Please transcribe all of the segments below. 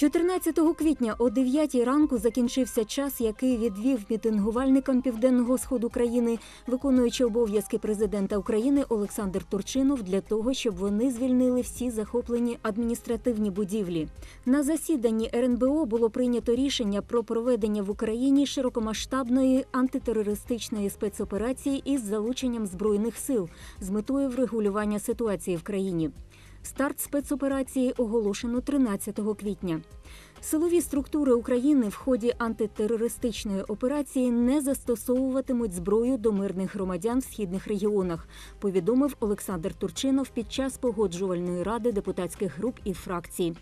14 квітня о 9 ранку закінчився час, який відвів мітингувальникам південного сходу країни, виконуючи обов'язки президента України Олександр Турчинов для того, щоб вони звільнили всі захоплені адміністративні будівлі. На засіданні РНБО було прийнято рішення про проведення в Україні широкомасштабної антитерористичної спецоперації із залученням збройних сил з метою врегулювання ситуації в країні. Старт спецоперації оголошено 13 квітня. Силові структури України в ході антитерористичної операції не застосовуватимуть зброю до мирних громадян в східних регіонах, повідомив Олександр Турчинов під час погоджувальної ради депутатських груп і фракцій.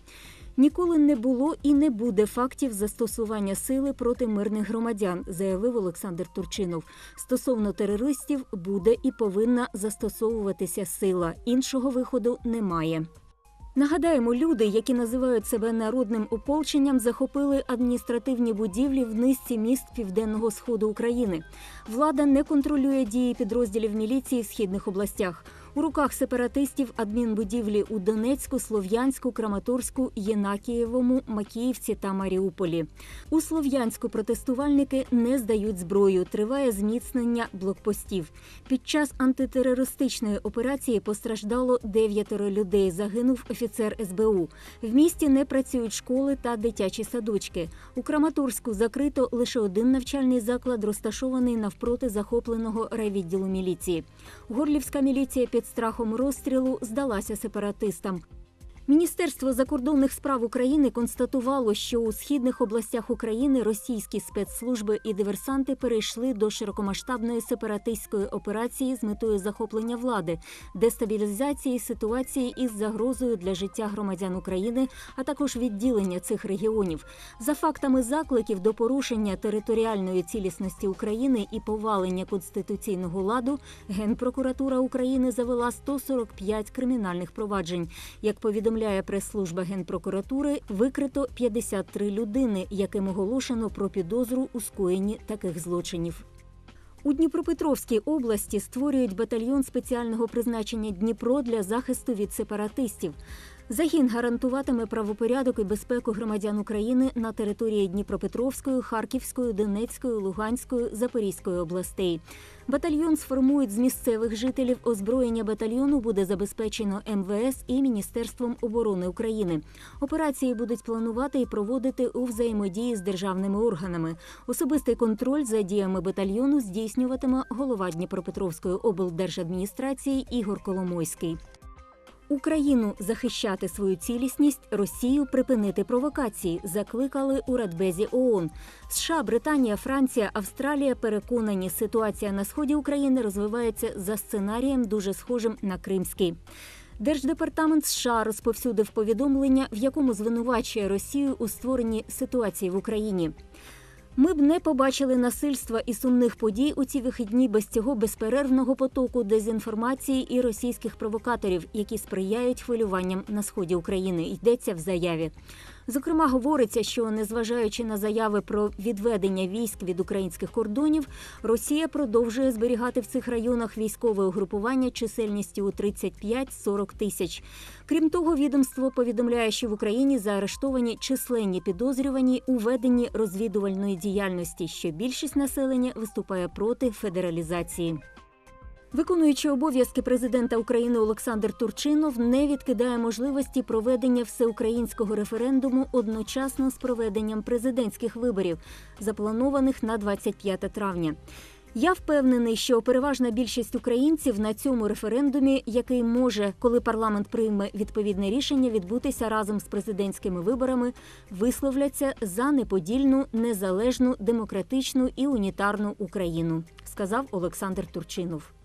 Ніколи не було і не буде фактів застосування сили проти мирних громадян, заявив Олександр Турчинов. Стосовно терористів буде і повинна застосовуватися сила. Іншого виходу немає. Нагадаємо, люди, які називають себе народним ополченням, захопили адміністративні будівлі в низці міст південного сходу України. Влада не контролює дії підрозділів міліції в східних областях. У руках сепаратистів адмінбудівлі у Донецьку, Слов'янську, Краматорську, Єнакієвому, Макіївці та Маріуполі. У Слов'янську протестувальники не здають зброю. Триває зміцнення блокпостів. Під час антитерористичної операції постраждало дев'ятеро людей. Загинув офіцер СБУ. В місті не працюють школи та дитячі садочки. У Краматорську закрито лише один навчальний заклад, розташований навпроти захопленого райвідділу міліції. Горлівська міліція під страхом розстрілу здалася сепаратистам. Міністерство закордонних справ України констатувало, що у східних областях України російські спецслужби і диверсанти перейшли до широкомасштабної сепаратистської операції з метою захоплення влади, дестабілізації ситуації із загрозою для життя громадян України, а також відділення цих регіонів. За фактами закликів до порушення територіальної цілісності України і повалення конституційного ладу, Генпрокуратура України завела 145 кримінальних проваджень. Як повідомляє прес-служба Генпрокуратури, викрито 53 людини, яким оголошено про підозру у скоєнні таких злочинів. У Дніпропетровській області створюють батальйон спеціального призначення Дніпро для захисту від сепаратистів. Загін гарантуватиме правопорядок і безпеку громадян України на території Дніпропетровської, Харківської, Донецької, Луганської, Запорізької областей. Батальйон сформують з місцевих жителів. Озброєння батальйону буде забезпечено МВС і Міністерством оборони України. Операції будуть планувати і проводити у взаємодії з державними органами. Особистий контроль за діями батальйону здійснюватиме голова Дніпропетровської облдержадміністрації Ігор Коломойський. Україну захищати свою цілісність, Росію припинити провокації, закликали у Радбезі ООН. США, Британія, Франція, Австралія переконані, ситуація на сході України розвивається за сценарієм, дуже схожим на Кримський. Держдепартамент США розповсюдив повідомлення, в якому звинувачує Росію у створенні ситуації в Україні. Ми б не побачили насильства і сумних подій у ці вихідні без цього безперервного потоку дезінформації і російських провокаторів, які сприяють хвилюванням на сході України. Йдеться в заяві. Зокрема, говориться, що незважаючи на заяви про відведення військ від українських кордонів, Росія продовжує зберігати в цих районах військове угрупування чисельністю у 35-40 тисяч. Крім того, відомство повідомляє, що в Україні заарештовані численні підозрювані у веденні розвідувальної діяльності, що більшість населення виступає проти федералізації. Виконуючи обов'язки президента України Олександр Турчинов не відкидає можливості проведення всеукраїнського референдуму одночасно з проведенням президентських виборів, запланованих на 25 травня. Я впевнений, що переважна більшість українців на цьому референдумі, який може, коли парламент прийме відповідне рішення, відбутися разом з президентськими виборами, висловляться за неподільну, незалежну, демократичну і унітарну Україну, сказав Олександр Турчинов.